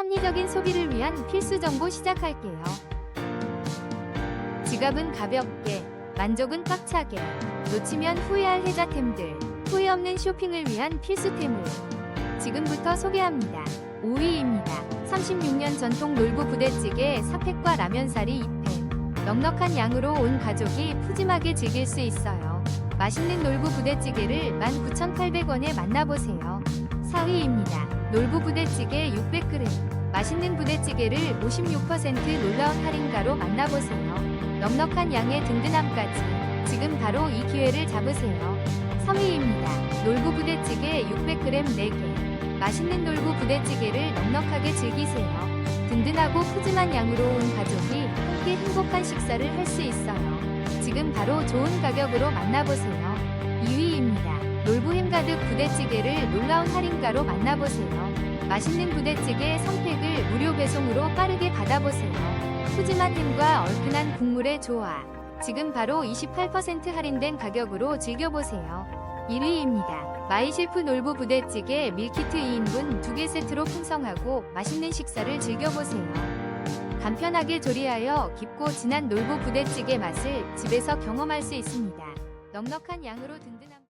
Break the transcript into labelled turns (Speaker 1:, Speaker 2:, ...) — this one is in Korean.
Speaker 1: 합리적인 소비를 위한 필수 정보 시작할게요. 지갑은 가볍게, 만족은 꽉차게, 놓치면 후회할 혜자템들, 후회 없는 쇼핑을 위한 필수템을 지금부터 소개합니다. 5위입니다. 36년 전통 놀부 부대찌개 사팩과 라면사리 2팩. 넉넉한 양으로 온 가족이 푸짐하게 즐길 수 있어요. 맛있는 놀부 부대찌개를 19,800원에 만나보세요. 4위입니다. 놀부 부대찌개 600g. 맛있는 부대찌개를 56% 놀라운 할인가로 만나보세요. 넉넉한 양의 든든함까지. 지금 바로 이 기회를 잡으세요. 3위입니다. 놀부 부대찌개 600g 4개. 맛있는 놀부 부대찌개를 넉넉하게 즐기세요. 든든하고 푸짐한 양으로 온 가족이 함께 행복한 식사를 할 수 있어요. 지금 바로 좋은 가격으로 만나보세요. 2위입니다. 가득 부대찌개를 놀라운 할인가로 만나보세요. 맛있는 부대찌개 3팩을 무료 배송으로 빠르게 받아보세요. 푸짐한 햄과 얼큰한 국물의 조화. 지금 바로 28% 할인된 가격으로 즐겨보세요. 1위입니다. 마이셰프 놀부 부대찌개 밀키트 2인분 2개 세트로 풍성하고 맛있는 식사를 즐겨보세요. 간편하게 조리하여 깊고 진한 놀부 부대찌개 맛을 집에서 경험할 수 있습니다. 넉넉한 양으로 든든한